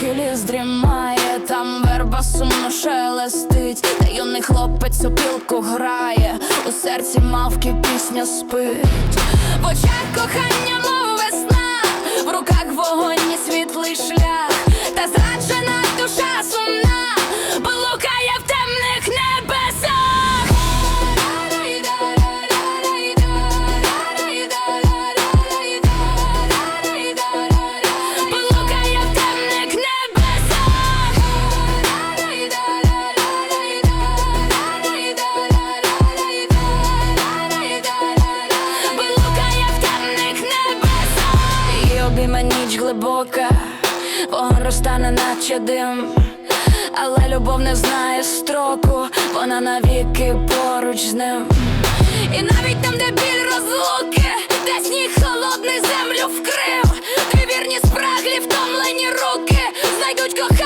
тихий здрімає, там верба сумно шелестить, та юний хлопець опілку грає, у серці мавки пісня спить. Ніч глибока, вогонь розтане, наче дим. Але любов не знає строку, вона навіки поруч з ним. І навіть там, де біль розлуки, де сніг холодний землю вкрив, дві вірні спраглі, втомлені руки знайдуть кохання.